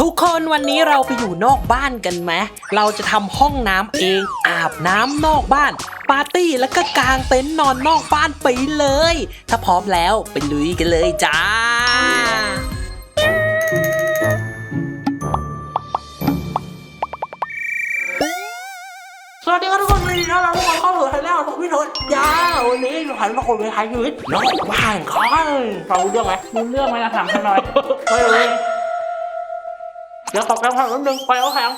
ทุกคนวันนี้เราไปอยู่นอกบ้านกันไหม เราจะทำห้องน้ำเองอาบน้ำนอกบ้าน ปาร์ตี้แล้วก็กางเต็นท์นอนนอกบ้านไปเลย ถ้าพร้อมแล้วไปลุยกันเลยจ้า สวัสดีครับทุกคนวันนี้เราทุกคนเข้าสู่ไทยแล้วผมพี่ทศยาวันนี้เราหันมาคนไปท้ายชีวิตนอกบ้านครับฟังรู้เรื่องไหมรู้เรื่องไหมนะถามกันหน่อยไม่รู้ เดี๋ยวตอบคำถามนิดนึงไปเอาแข็ง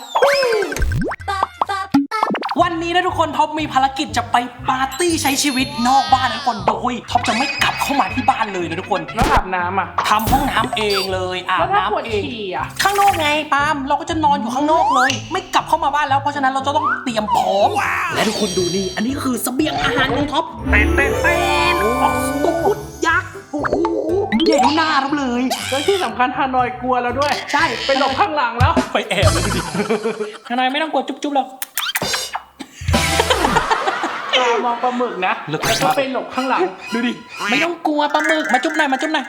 วันนี้นะทุกคนท็อปมีภารกิจจะไปปาร์ตี้ใช้ชีวิตนอกบ้านนะทุกคนโดยท็อปจะไม่กลับเข้ามาที่บ้านเลยนะทุกคนแล้วอาบน้ำอะทำห้องน้ำเองเลยอาแล้บวถ้าปวดน้ำเอง ฉี่อะข้างนอกไงปาล์มเราก็จะนอนอยู่ข้างนอกเลย ไม่กลับเข้ามาบ้านแล้วเพราะฉะนั้นเราจะต้องเตรียมพร้อม และทุกคนดูนี่ อันนี้คือเสบียงอาหารของท็อปแป้นแป้นแป้นออกตูดยักษ์โอ้โห ใหญ่เท่าหน้าท็อปเลย แล้วที่สำคัญฮานอยกลัวเราด้วย ใช่ ไปหลบข้างหลังแล้ว ไปแอบเลยดิทนายไม่ต้องกลัวจุ๊บๆหรอกตามองปลาหมึกนะแล้วก็แล้วก็ไปหลบข้างหลัง ดูดิ ไม่ต้องกลัวปลาหมึก มาจุ๊บหน่อย มาจุ๊บหน่อย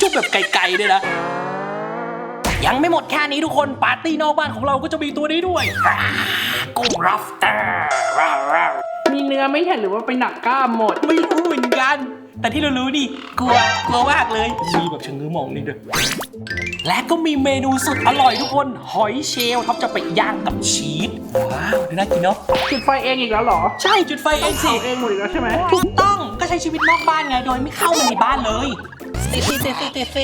จุ๊บแบบไกลๆด้วยนะ ยังไม่หมดแค่นี้ทุกคน ปาร์ตี้นอกบ้านของเราก็จะมีตัวนี้ด้วยกุ้งรัฟเตอร์มีเนื้อไม่ใช่หรือว่าไปหนักกล้ามหมด ไม่รู้เหมือนกัน แต่ที่เรารู้นี่กลัวกลัวมากเลย มีแบบชะงื้อมองนี่ด้วยและก็มีเมนูสุดอร่อยทุกคน หอยเชลล์ท็อปจะไปย่างกับชีสว้าวดูน่ากินเนาะจุดไฟเองอีกแล้วเหรอ ใช่จุดไฟเองสิเผาเองหมดอีกแล้วใช่ไหมถูกต้องก็ใช้ชีวิตนอกบ้านไงโดยไม่เข้ามาในบ้านเลยเซเซเซเซเซ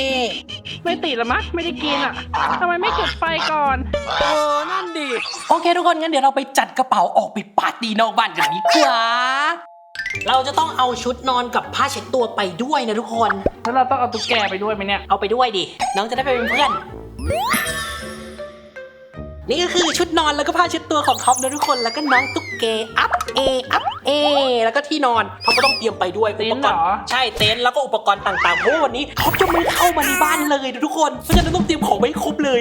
ไม่ติดละมั้ยไม่ได้กินอะทำไมไม่จุดไฟก่อนเออนั่นดิโอเคทุกคนงั้นเดี๋ยวเราไปจัดกระเป๋าออกไปปาร์ตี้นอกบ้านกันดีกว่า เราจะต้องเอาชุดนอนกับผ้าเช็ดตัวไปด้วยนะทุกคน แล้วเราต้องเอาตุ๊กแกไปด้วยไหมเนี่ย เอาไปด้วยดิ น้องจะได้ไปเป็นเพื่อน นี่ก็คือชุดนอนแล้วก็ผ้าเช็ดตัวของท็อปนะทุกคน แล้วก็น้องตุ๊กแกอัพเออัพเอแล้วก็ที่นอนท็อปก็ต้องเตรียมไปด้วยเต็อุปนท์กเหรรณ์อใช่เต็นท์แล้วก็อุปกรณ์ต่างๆเพราะว่าวันนี้ท็อปจะไม่เข้ามาในบ้านเลยนะทุกคนเพราะฉะนั้นต้องเตรียมของไว้ครบเลย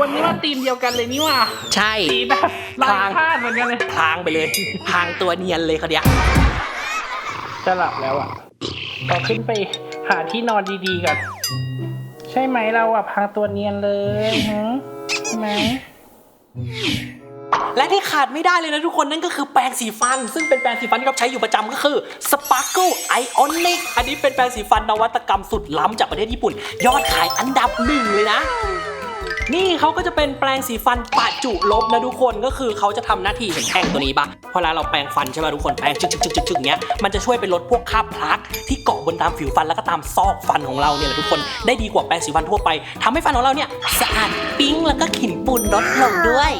วันนี้มาทีมเดียวกันเลยนี่หว่าใช่ ตีแบบลาพลายงพลาดเหมือนกันเลย พลางไปเลย พลางตัวเนียนเลยเขาเนี้ย จะหลับแล้วอะขอขึ้นไปหาที่นอนดีๆกันใช่ไหมเราอะพางตัวเนียนเลยฮึใช่ไหมและที่ขาดไม่ได้เลยนะทุกคนนั่นก็คือแปรงสีฟัน ซึ่งเป็นแปรงสีฟันที่เราใช้อยู่ประจำก็คือ Sparkle Ionic อันนี้เป็นแปรงสีฟันนวัตกรรมสุดล้ำจากประเทศญี่ปุ่น ยอดขายอันดับหนึ่งเลยนะ นี่เขาก็จะเป็นแปรงสีฟันปะจุลบนะทุกคนก็คือเขาจะทำหน้าที่เห็นแท่งตัวนี้ปะพอเวลาเราแปรงฟันใช่ไหมทุกคนแปรงจึกจึกจึกจึกจึกเนี้ยมันจะช่วยไปลดพวกคราบพลักที่เกาะบนตามผิวฟันแล้วก็ตามซอกฟันของเราเนี่ยแหละทุกคนได้ดีกว่าแปรงสีฟันทั่วไปทำให้ฟันของเราเนี่ยสะอาดปิ๊งแล้วก็กลิ่นปุ่นลดลงด้วย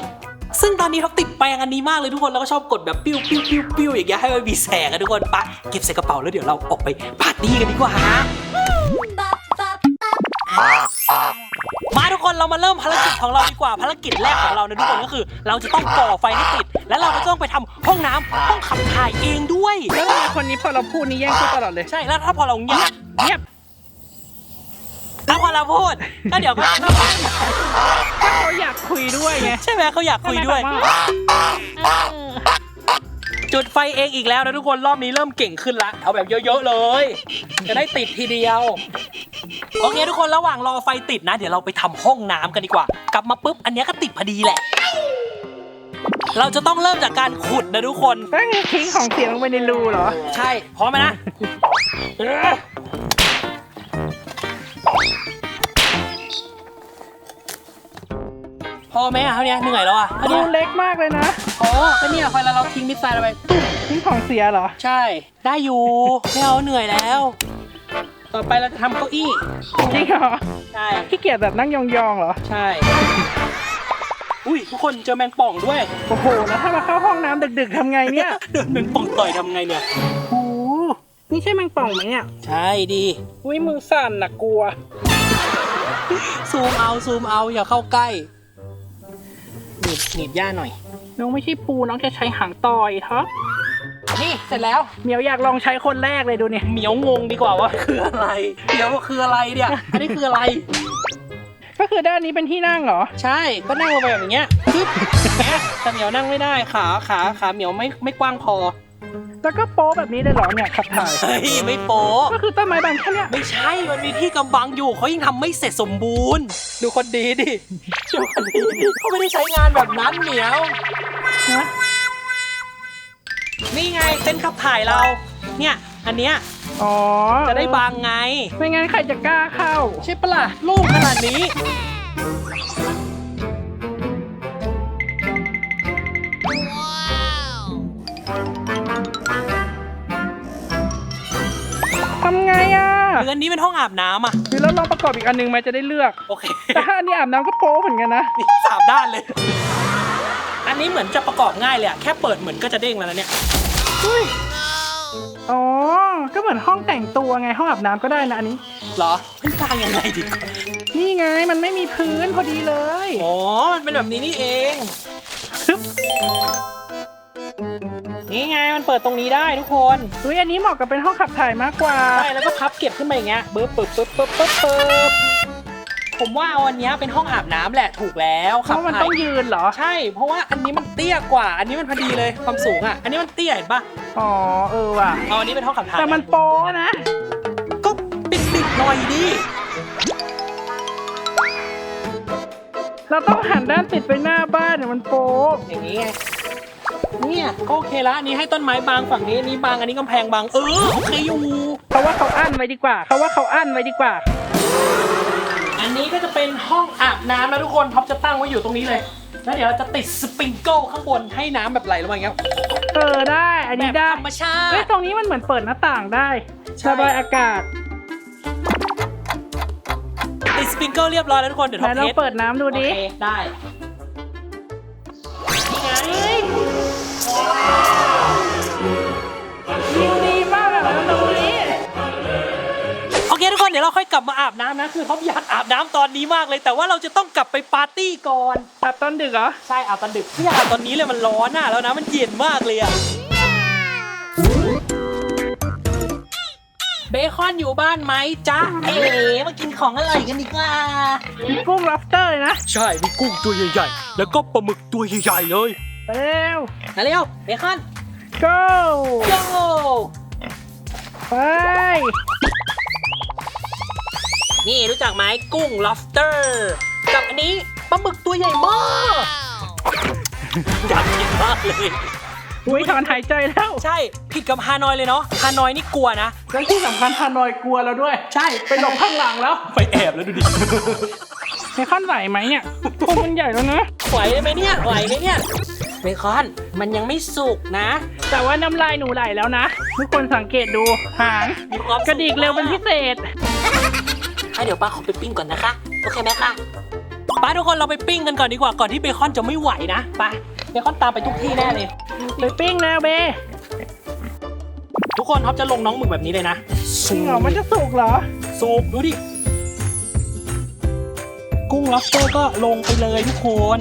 ซึ่งตอนนี้ท็อปติดแปรงอันนี้มากเลยทุกคนแล้วก็ชอบกดแบบปิ้วปิ้วปิ้วปิ้วอย่างเงี้ยให้มันมีแสงอะทุกคนปะเก็บใส่กระเป๋าแล้วเดี๋ยวเราออกไปปาร์ตี้กันดีกว่ามาทุก คนเรามาเริ่มภารกิจของเราดีกว่าภารกิจแรกของเรานะทุกคนก็คือ เราจะต้องก่อไฟให้ติด แล้วเราก็ต้องไปทำห้องน้ำห้องขับถ่ายเองด้วย แล้วทำไมคนนี้พอเราพูดนี่แย่งพูดตลอดเลย ใช่แล้วถ้าพอเราเงียบเงียบถ้าพอเราพูดก็เดี๋ยวก็ก็เขาอยากคุยด้วยไงใช่ไหมเขาอยากคุยด้วยทำไมแบบว่าเออ จุดไฟเองอีกแล้วนะทุกคนรอบนี้เริ่มเก่งขึ้นละเอาแบบเยอะๆเลย จะได้ติดทีเดียวโอเคทุกคนระหว่างรอไฟติดนะ เดี๋ยวเราไปทำห้องน้ำกันดีกว่า กลับมาปุ๊บอันเนี้ยก็ติดพอดีแหละ เราจะต้องเริ่มจากการขุดนะทุกคนแล้วไงทิ้งของเสียลงไปในรูเหรอ ใช่พร้อมไหมนะเออพอไหมอะเท่านี้เหนื่อยแล้วอะดูเล็กมากเลยนะ โอ้ก็เนี่ยไฟแล้วเราทิ้งมิสไซล์เราไปตุ๊บทิ้งของเสียเหรอ ใช่ ได้อยู่ไม่เอาเหนื่อยแล้ว ต่อไปเราจะทำเก้าอี้ จริงเหรอ ใช่ ขี้เกียจแบบนั่งยองๆเหรอ ใช่ อุ้ยทุกคนเจอแมงป่องด้วย โอ้โห แล้วถ้ามาเข้าห้องน้ำดึกๆทำไงเนี่ย โดนแมงป่องต่อยทำไงเนี่ย โอ้โหนี่ใช่แมงป่องไหมเนี่ย ใช่ดี อุ้ยมือสั่นนะกลัว ซูมเอาซูมเอาอย่าเข้าใกล้หนีบหนีบย่าหน่อย น้องไม่ใช่ปูน้องจะใช้หางต่อยท็อปนี่เสร็จแล้วเหมียวอยากลองใช้คนแรกเลยดูเนี่ยเหมียวงงดีกว่าว่าคืออะไรเหมียวว่าคืออะไรเนี่ยอันนี้คืออะไร ก็คือด้านนี้เป็นที่นั่งเหรอ ใช่ก็นั่งลงไปแบบอย่างเงี้ยปึ๊บอย่างเงี้ยแต่เหมียวนั่งไม่ได้ขาขาขาเหมียวไม่ไม่กว้างพอ แล้วก็โป๊แบบนี้เลยเหรอเนี่ยขับถ่าย เฮ้ยไม่โป๊ะก็คือต้นไม้บางแค่เนี้ยไม่ใช่มันมีที่กำบังอยู่เขายังทำไม่เสร็จสมบูรณ์ ดูคนดีดิดูคนดีดิเขาไม่ได้ใช้งานแบบนั้นเหมียว นะนี่ไงเส้นขับถ่ายเรา เนี่ยอันเนี้ยอ๋อจะได้บางไง ไม่งั้นใครจะกล้าเข้า ใช่ปะล่ะลูกขนาดนี้ อะหรืออันนี้เป็นห้องอาบน้ำอะหรือเราลองประกอบอีกอันหนึ่งไหมจะได้เลือก โอเคแต่ถ้าอันนี้อาบน้ำก็โป๊เหมือนกันนะ นี่สามด้านเลย อันนี้เหมือนจะประกอบง่ายเลยอะแค่เปิดเหมือนก็จะเด้งแล้วนะเนี่ย อ๋อ ก็เหมือนห้องแต่งตัวไงห้องอาบน้ำก็ได้นะอันนี้ เหรอมันกลางยังไงดีนี่ไงมันไม่มีพื้นพอดีเลย อ๋อ มันเป็นแบบนี้นี่เองฮึบ นี่ไงมันเปิดตรงนี้ได้ทุกคนอุ้ยอันนี้เหมาะกับเป็นห้องขับถ่ายมากกว่า ใช่แล้วก็พับเก็บขึ้นมาอย่างเงี้ยปึ๊บปึ๊บปึ๊บปึ๊บปึ๊บปึ๊บผมว่าเอาอันเนี้ยเป็นห้องอาบน้ำแหละถูกแล้วเพราะมันต้องยืนเหรอ ใช่ เพราะว่าอันนี้มันเตี้ยกว่า อันนี้มันพอดีเลยความสูงอะ อันนี้มันเตี้ยเห็นปะอ๋อเออว่ะ เอาอันนี้เป็นห้องขับถ่ายแต่มันโป๊นะ ก็ปิดปิดๆหน่อยดิ เราต้องหันด้านติดไปหน้าบ้านเนี่ยมันโป๊อย่างนี้ไง เนี่ยก็โอเคละอันนี้ให้ต้นไม้บางฝั่งนี้อันนี้บางอันนี้กำแพงบางเออโอเคอยู่เขาว่าเขาอั้นไว้ดีกว่าเขาว่าเขาอั้นไว้ดีกว่า อันนี้ก็จะเป็นห้องอาบน้ำนะทุกคนท็อปจะตั้งไว้อยู่ตรงนี้เลยแล้วเดี๋ยวเราจะติดสปริงเกิลข้างบนให้น้ำแบบไหลลงมาอย่างเงี้ยเออได้ อันแบนี้บได้ธรรมชาเฮ้ยติตรงนี้มันเหมือนเปิดหน้าต่างได้ใช่ ระบายอากาศติดสปริงเกิลเรียบร้อยแล้วทุกคนเดี๋ยวไหท็อนปลองเทสเปิดน้ำดูโอดิเคได้ วิวดีมากอะตรงนี้โอเคทุกคนเดี๋ยวเราค่อยกลับมาอาบน้ำนะ คือท็อปอยากอาบน้ำตอนนี้มากเลย แต่ว่าเราจะต้องกลับไปปาร์ตี้ก่อน ตัดต้นดึกเหรอ ใช่อาบตอนดึกไม่อยากอาบตอนนี้เลยมันร้อนน่ะแล้วนะมันเย็นมากเลยอะเบคอนอยู่บ้านไหมจ๊ะ เอ๋มากินของอร่อยกันดีกว่า มีกุ้ง lobster เลยนะ ใช่ มีกุ้งตัวใหญ่ ๆ แล้วก็ปลาหมึกตัวใหญ่ ๆ เลย ไปเร็วมาเร็วเบคอน go โยไปนี่รู้จักไหมกุ้ง lobster กับอันนี้ปลาหมึกตัวใหญ่มากอยากกินมากเลย อุ้ยถอนหายใจแล้ว ใช่ผิดกับฮานอยเลยเนาะฮานอยนี่กลัวนะ แล้วที่สำคัญฮานอยกลัวเราด้วย ใช่ไปหลบข้างหลังแล้วไปแอบแล้วดูดิเบคอนไหวไหมเนี่ยกุ้งมันใหญ่แล้วนะไหวไหมเนี่ยไหวไหมเนี่ย เบคอน มันยังไม่สุกนะ แต่ว่าน้ำลายหนูไหลแล้วนะ ทุกคนสังเกตดูหางมีความกระดิกเร็วเป็นพิเศษให้เดี๋ยวป้าขอไปปิ้งก่อนนะคะ โอเคไหมคะป้าทุกคนเราไปปิ้งกันก่อนดีกว่าก่อนที่เบคอนจะไม่ไหวนะไปเบคอนตามไปทุกที่แน่เลย ไปปิ้งแล้วเบทุกคนท็อปจะลงน้องหมึกแบบนี้เลยนะจริงเหรอมันจะสุกเหรอสูบดูดิ กุ้งล็อบสเตอร์ก็ลงไปเลยทุกคน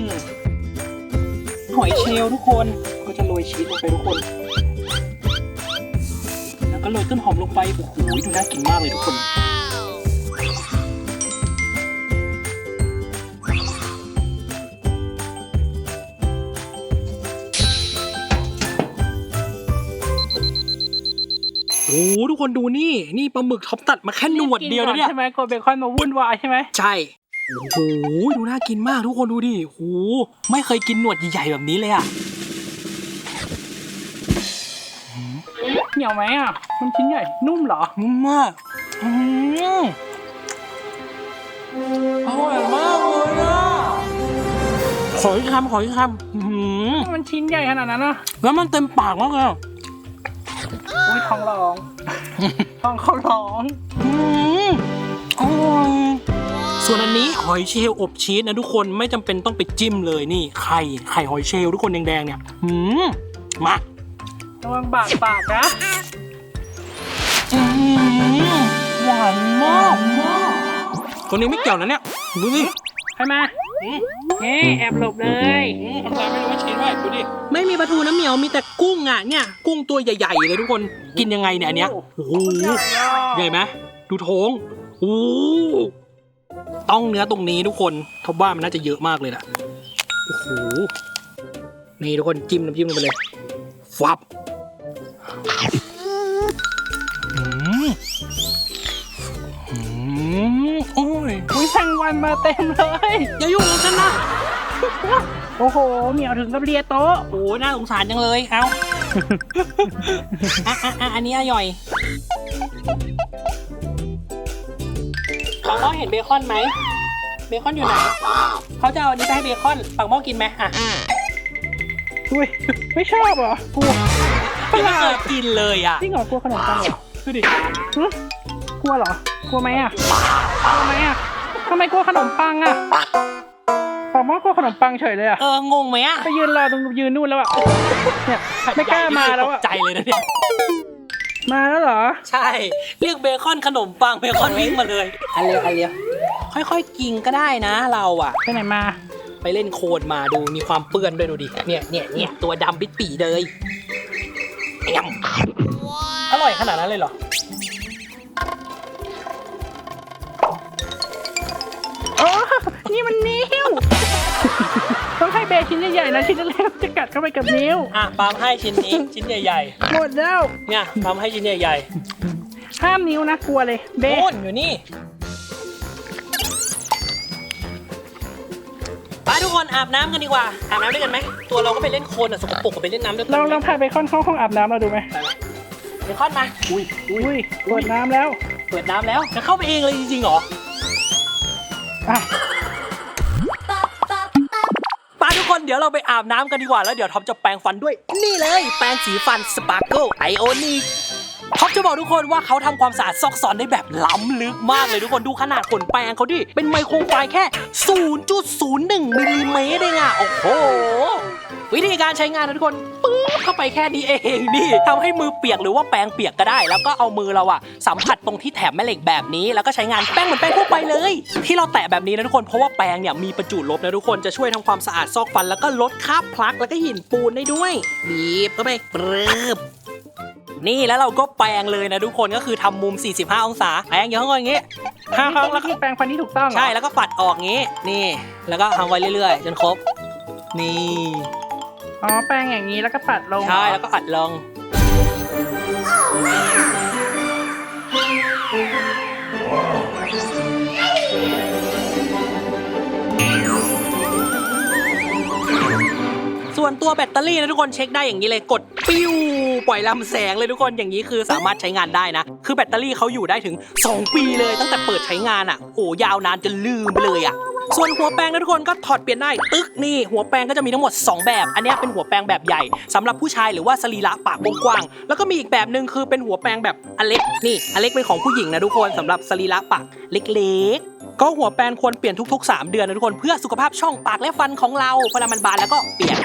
หอยเชลล์ทุกคนก็จะโรยชีสลงไปทุกคน แล้วก็โรยต้นหอมลงไปโอ้โหดูน่ากินมากเลยทุกคนโอ้โหทุกคนดูนี่ นี่ปลาหมึกท็อปตัดมาแค่หนวดเดียวนะเนี่ย ใช่ไหมกลัวเบคอนมาวุ่นวายใช่ไหม ใช่ โอ้โหดูน่ากินมากทุกคนดูดิโอ้โหไม่เคยกินหนวดใหญ่ๆแบบนี้เลยอะเหนียวไหมอะ มันชิ้นใหญ่ นุ่มเหรอ นุ่มมากอืมอร่อยมากเลยอะขออีกคำขออีกคำอื้อหือมันชิ้นใหญ่ขนาดนั้นอะแล้วมันเต็มปากมากเลยอะอุ้ยท้องร้อง ท้องเขาร้อง อืมอร่อย ส่วนอันนี้หอยเชลล์อบชีสนะทุกคนไม่จำเป็นต้องไปจิ้มเลยนี่ไข่ไข่หอยเชลล์ทุกคนแดงๆเนี่ยอืมมาระวังบาดปากนะอืมหวานมากตัวนี้ไม่เกี่ยวนะเนี่ยดูดิใช่ไหมนี่แอบหลบเลยทำไมไม่รู้ว่าชิ้นด้วยดูดิไม่มีปลาทูน้ำเหมียวมีแต่กุ้งอะเนี่ย กุ้งตัวใหญ่ๆเลยทุกคนกินยังไงเนี่ยอันเนี้ยโอ้โหใหญ่ไหมดูท้องโอ้โห ต้องเนื้อตรงนี้ทุกคนทบว่ามันน่าจะเยอะมากเลยล่ะโอ้โหนี่ทุกคนจิ้มน้ำจิ้มลงไปเลยฟับอืมอืมโอ้ยอุ้ยแมงวันมาเต็มเลยอย่ายุ่งกับฉันนะ โอ้โหเหมียวถึงกับเลียโต๊ะโอ้ยน่าสงสารจังเลย เอาอะอะอะอันนี้อร่อย ปังหม้อเห็นเบคอนไหม เบคอนอยู่ไหน เขาจะเอาอันนี้ไปให้เบคอน ปังหม้อกินไหมอะอุ้ยไม่ชอบเหรอกลัวไม่เคยกินเลยอะจริงเหรอกลัวขนมปังเหรอดูดิหึกลัวเหรอกลัวไหมอะกลัวไหมอะทำไมกลัวขนมปังอะปากหม้อกลัวขนมปังเฉยเลยอะเอองงไหมอะไปยืนรอตรงยืนนู่นแล้วอะเนี่ยไม่กล้ามาแล้วอะตกใจเลยนะเนี่ย มาแล้วเหรอ ใช่ เรียกเบคอนขนมปังเบคอนวิ่งมาเลยอันเร็วอันเร็วค่อยๆกินก็ได้นะเราอะ ไปไหนมา ไปเล่นโคลนมาดูมีความเปื้อนด้วยดูดิ เนี่ยเนี่ยเนี่ยตัวดำปิดปีเลยแอมอร่อยขนาดนั้นเลยเหรอ โอ้ นี่มันนิ้ว ต้องให้เบย์ชิ้นใหญ่ๆนะชิ้นเล็กๆจะกัดเข้าไปกับนิ้ว อะปาล์มให้ชิ้นนี้ ชิ้นใหญ่หมดแล้ว ๆ เนี่ยปาล์มให้ชิ้นใหญ่ห้ามนิ้วนะกลัวเลยๆเบย์โน่นอยู่นี่ไปทุกคนอาบน้ำกันดีกว่า อาบน้ำด้วยกันไหม ตัวเราก็ไปเล่นโคลนอะสกปรกก็ไปเล่นน้ำด้วยกัลองไหมลองพาเบคอนเข้าห้องอาบน้ำเราดูไหมไปไหมเบคอนมา อุ้ยอุ้ยเปิดน้ำแล้ว เปิดน้ำแล้ว จะเข้าไปเองเลยจริงๆเหรอ อะป้า ทุกคนเดี๋ยวเราไปอาบน้ำกันดีกว่าแล้วเดี๋ยวท็อปจะแปรงฟันด้วย นี่เลย แปรงสีฟันสปาร์เกิลไอโอนิกท็อปจะบอกทุกคนว่าเขาทำความสะอาดซอกซอนได้แบบล้ำลึกมากเลยทุกคนดูขนาดขนแปรงเขาดิ เป็นไมโครไฟล์แค่ 0.01มิลลิเมตรเองอะโอ้โห วิธีการใช้งานนะทุกคนปึ๊บเข้าไปแค่นี้เองนี่ทำให้มือเปียกหรือว่าแปรงเปียกก็ได้ แล้วก็เอามือเราอะสัมผัสตรงที่แถบแม่เหล็กแบบนี้ แล้วก็ใช้งานแป้งเหมือนแป้งทั่วไปเลย ที่เราแตะแบบนี้นะทุกคนเพราะว่าแป้งเนี่ยมีประจุลบนะทุกคนจะช่วยทำความสะอาดซอกฟัน แล้วก็ลดคราบพลักแล้วก็หินปูนได้ด้วยบีบเข้าไปปรึบนี่แล้วเราก็แปรงเลยนะทุกคนก็คือทำมุม 45 องศาแปรงอยู่ข้างบนอย่างงี้ห้าครั้งแล้แล้ววคืก็อแปรงฟันที่ถูกต้องเหรอใช่แล้วก็ปัดออกงี้ นี่ แล้วก็ทำไว้เรื่อยๆ จนครบ นี่ อ๋อแปรงอย่างนี้แล้วก็ปัดลงใช่แล้วก็อัดลง ส่วนตัวแบตเตอรี่นะทุกคนเช็คได้อย่างนี้เลยกดปิ้วปล่อยลำแสงเลยทุกคนอย่างนี้คือสามารถใช้งานได้นะ คือแบตเตอรี่เขาอยู่ได้ถึง 2 ปีเลยตั้งแต่เปิดใช้งานอะโอ้ยาวนานจนลืมเลยอะ ส่วนหัวแปรงนะทุกคนก็ถอดเปลี่ยนได้ตึ๊กนี่หัวแปรงก็จะมีทั้งหมด 2 แบบ อันนี้เป็นหัวแปรงแบบใหญ่สำหรับผู้ชายหรือว่าสรีระปากกว้างๆแล้วก็มีอีกแบบหนึ่งคือเป็นหัวแปรงแบบอันเล็กนี่อันเล็กเป็นของผู้หญิงนะทุกคนสำหรับสรีระปากเล็กๆ ก็หัวแปรงควรเปลี่ยนทุก ๆ 3 เดือนนะทุกคนเพื่อสุขภาพช่องปากและฟันของเราเวลามันบานแล้วก็เปลี่ยน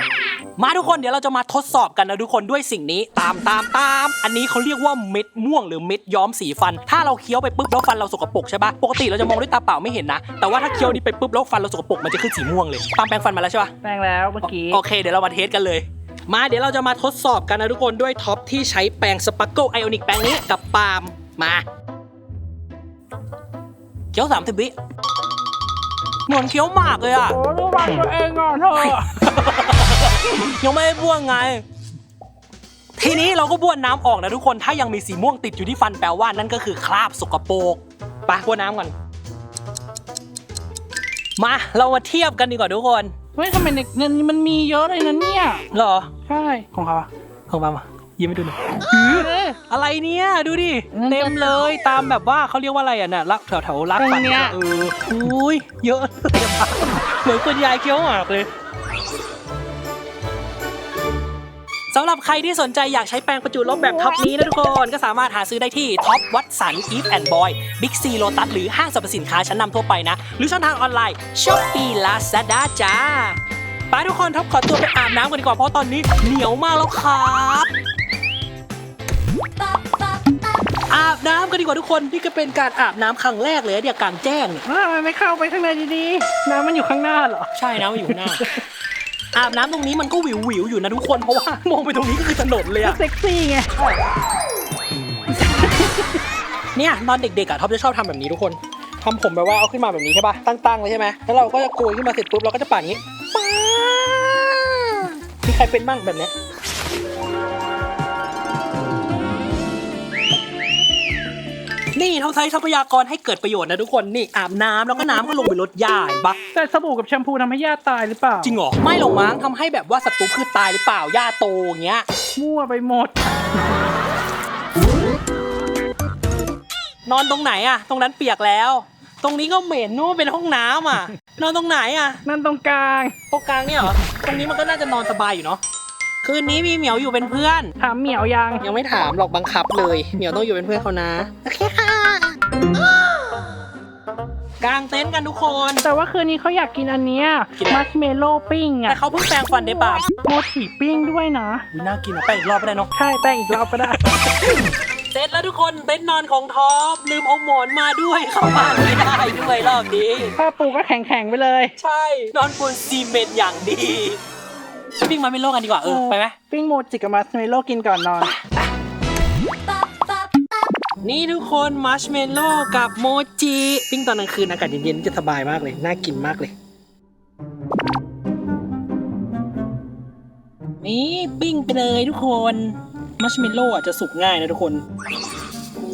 มาทุกคนเดี๋ยวเราจะมาทดสอบกันนะทุกคนด้วยสิ่งนี้ตามตามตาม อันนี้เขาเรียกว่าเม็ดม่วงหรือเม็ดย้อมสีฟัน ถ้าเราเคี้ยวไปปุ๊บแล้วฟันเราสกปรกใช่ปะปกติเราจะมองด้วยตาเปล่าไม่เห็นนะ แต่ว่าถ้าเคี้ยวนี้ไปปุ๊บแล้วฟันเราสกปรกมันจะขึ้นสีม่วงเลยตามแปรงฟันมาแล้วใช่ปะแปรงแล้วเมื่อกี้โอเคเดี๋ยวเรามาเทสกันเลยมาเดี๋ยวเราจะมาทดสอบกันนะทุกคนด้วยท็อปที่ใช้แปรงสปาร์เกิลไอออนิกแปรงนี้กับปาล์มมา เคี้ยวสามสิบวิเหมือนเคี้ยวหมากเลยอะโอ้ระวังตัวเองก่อนเถอะยังไม่ได้บ้วนไง ทีนี้เราก็บ้วนน้ำออกนะทุกคน ถ้ายังมีสีม่วงติดอยู่ที่ฟันแปลว่านั่นก็คือคราบสกปรกไปบ้วนน้ำก่อน มาเรามาเทียบกันดีกว่าทุกคนเฮ้ยทำไมในนั้นมันมีเยอะเลยนะเนี่ยเหรอ ใช่ ของเขาอะของมามา ยิ้มให้ดูหน่อยเอ้ยอะไรเนี่ยดูดิอืมเต็มเลยตามแบบว่าเขาเรียกว่าอะไรอะเนี่ยรักแถวแถวๆรักตรงปัดเนี้ยเอออุ้ยเยอะเลยอะเหมือนคุณยายเคี้ยวหมากเลยสำหรับใครที่สนใจอยากใช้แปรงประจุลบแบบท็อปนี้นะทุกคน ก็สามารถหาซื้อได้ที่ท็อปวัดสันอีฟแอนด์บอยบิ๊กซีโลตัสหรือห้างสรรพสินค้าชั้นนำทั่วไปนะ หรือช่องทางออนไลน์ช้อปปี้ลาซาด้าจ้าไปทุกคนท็อปขอตัวไปอาบน้ำกันดีกว่าเพราะตอนนี้เหนียวมากแล้วครับ อาบน้ำกันดีกว่าทุกคนนี่ก็เป็นการอาบน้ำครั้งแรกเลยนะเดี๋ยวกลางแจ้งเนี่ยอ้าวทำไมไม่เข้าไปข้างในดีๆ น้ำมันอยู่ข้างหน้าเหรอ ใช่นะมันอยู่ข้างหน้า อาบน้ำตรงนี้มันก็วิววิวๆอยู่นะทุกคนเพราะว่ามองไปตรงนี้ก็คือถนนเลยอะ เซ็กซี่ไง เนี่ยตอนเด็กๆอะท็อปจะชอบทำแบบนี้ทุกคนทำผมแบบว่าเอาขึ้นมาแบบนี้ใช่ปะตั้งๆเลยใช่ไหมแล้วเราก็จะโกยขึ้นมาเสร็จปุ๊บเราก็จะปั่นอย่างนี้ป๊ามีใครเป็นบ้างแบบเนี้ย นี่เขาใช้ทรัพยากรให้เกิดประโยชน์นะทุกคนนี่อาบน้ำแล้วก็น้ำก็ลงไปลดหญ้าเห็นปะแต่สบู่กับแชมพูทำให้ย่าตายหรือเปล่า จริงเหรอไม่หรอกมั้งทำให้แบบว่าศัตรูพืชตายหรือเปล่าหญ้าโตอย่างเงี้ย มั่วไปหมด นอนตรงไหนอะตรงนั้นเปียกแล้ว ตรงนี้ก็เหม็นนู่นเป็นห้องน้ำอะนอนตรงไหนอะนั่นตรงกลาง ตรงกลางเนี่ยเหรอตรงนี้มันก็น่าจะนอนสบายอยู่เนาะ คืนนี้มีเหมียวอยู่เป็นเพื่อน ถามเหมียวยัง ยังไม่ถามหรอกบังคับเลย เหมียวต้องอยู่เป็นเพื่อนเขานะ โอเคค่ะกางเต็นท์กันทุกคน แต่ว่าคืนนี้เขาอยากกินอันเนี้ยกินอะไร มัชเมลโล่ปิ้งแต่อะเขาเพิ่งแปรงฟันได้ป่ะโมจิปิ้งด้วยนะวิน่ากินอะแปรงอีกรอบก็ได้เนาะใช่แป้งอีกรอบก็ได้ เสร็จแล้วทุกคนเต็นท์นอนของท็อปลืมเอาหมอนมาด้วยเข้าบ้านไม่ได้ด้วยรอบนี้ ผ้าปูก็แข็งๆไปเลย ใช่ นอนบนซีเมนต์อย่างดีไปปิ้งมาเป็นโลกกันดีกว่าเออไปไหมปิ้งโมจิกับมัชเมลโล่กินก่อนนอน นี่ทุกคนมัชเมลโล่กับโมจิปิ้งตอนกลางคืนอากาศเย็นๆจะสบายมากเลย น่ากินมากเลย นี่ปิ้งไปเลยทุกคนมัชเมลโล่อาจจะสุกง่ายนะทุกคนโอ้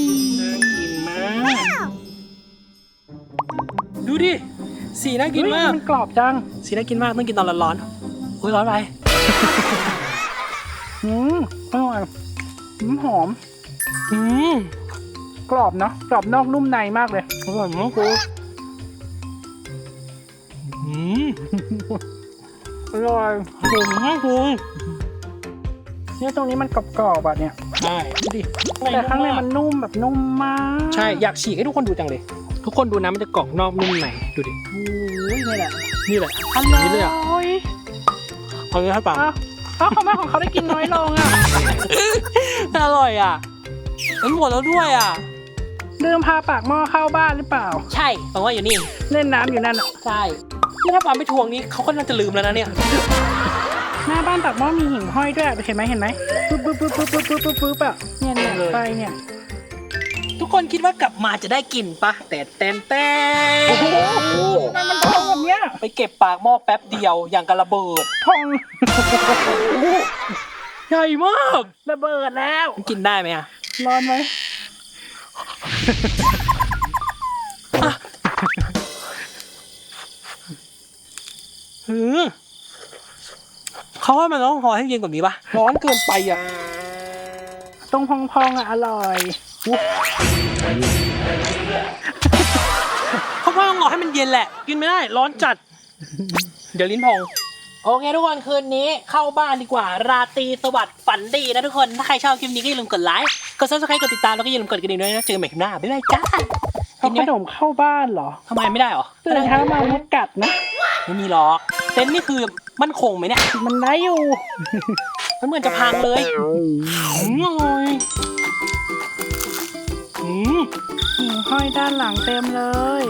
ยน่ากินมาก ดูดิ สีน่ากินมาก มันกรอบจัง สีน่ากินมากต้องกินตอนร้อนๆโอ้ยร้อนไปอืมอร่อยอืมหอม อืมกรอบเนาะกรอบนอกนุ่มในมากเลยอร่อยมากกูอืมอร่อยอร่อยมากกูเนี่ยตรงนี้มันกรอบๆอะเนี่ยใช่ดูดิแต่ข้างในมันนุ่มแบบนุ่มมาก ใช่ อยากฉีกให้ทุกคนดูจังเลย ทุกคนดูนะมันจะกรอบนอกนุ่มในดูดิโอ้ยนี่แหละนี่แหละอร่อยนี่เลยอะเอาเลยให้ปังเอ้าเอ้าเขามาของเขาได้กินน้อยลงอะ อร่อยอะมันหมดแล้วด้วยอะ ลืมพาปากหม้อเข้าบ้านหรือเปล่า ใช่ปังว่าอยู่นี่ เล่นน้ำอยู่นั่นอะใช่นี่ถ้าปังไม่ทวงนี้เขาก็น่าจะลืมแล้วนะเนี่ย หน้าบ้านปากหม้อมีหิ่งห้อยด้วยเห็นไหมเห็นไหมปึ๊บปึ๊บปึ๊บปึ๊บปึ๊บปึ๊บปึ๊บปึ๊บอะเนี่ยเนี่ยเลยไปเนี่ย ทุกคนคิดว่ากลับมาจะได้กินปะแต่แตนแตนมันมันทองแบบเนี้ยไปเก็บปากหม้อแป๊บเดียวอย่างกระระเบิดทองใหญ่มากระเบิดแล้วมันกินได้ไหมอะร้อนไหมหือเขาว่ามันต้องห่อให้เย็นกว่านี้ปะร้อนเกินไปอะ ตรงพองๆอะ อร่อย เขาว่าต้องรอให้มันเย็นแหละ กินไม่ได้ร้อนจัด เดี๋ยวลิ้นพอง โอเคทุกคนคืนนี้เข้าบ้านดีกว่า ราตรีสวัสดิ์ฝันดีนะทุกคน ถ้าใครชอบคลิปนี้ก็อย่าลืมกดไลค์กด subscribe กดติดตามแล้วก็อย่าลืมกดกระดิ่งด้วยนะเจอกันใหม่คลิปหน้าบ๊ายบายจ้าเอาขนมเข้าบ้านเหรอทำไมไม่ได้หรอตื่นเช้ามามดกัดนะไม่มีหรอกเต็นท์นี่คือมั่นคงไหมเนี่ยมันได้อยู่ มันเหมือนจะพังเลยอืมอร่อยอืม หิ่งห้อยด้านหลังเต็มเลย